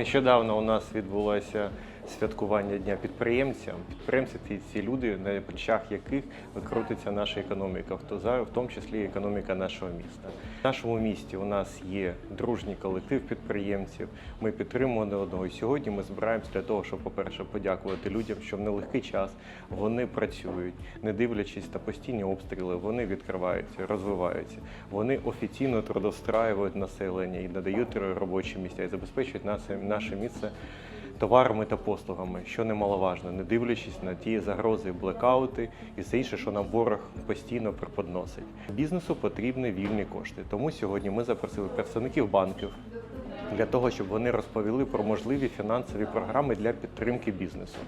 Нещодавно у нас відбулося святкування Дня підприємця. Підприємці це ці люди, на плечах яких крутиться наша економіка, в тому числі економіка нашого міста. В нашому місті у нас є дружній колектив підприємців. Ми підтримуємо одного. І сьогодні ми збираємося для того, щоб, по-перше, подякувати людям, що в нелегкий час вони працюють, не дивлячись на постійні обстріли, вони відкриваються, розвиваються. Вони офіційно трудостраюють населення і надають робочі місця і забезпечують наше, наше місце товарами та послугами, що немаловажно, не дивлячись на ті загрози, блекаути і все інше, що нам ворог постійно преподносить. Бізнесу потрібні вільні кошти. Тому сьогодні ми запросили представників банків для того, щоб вони розповіли про можливі фінансові програми для підтримки бізнесу.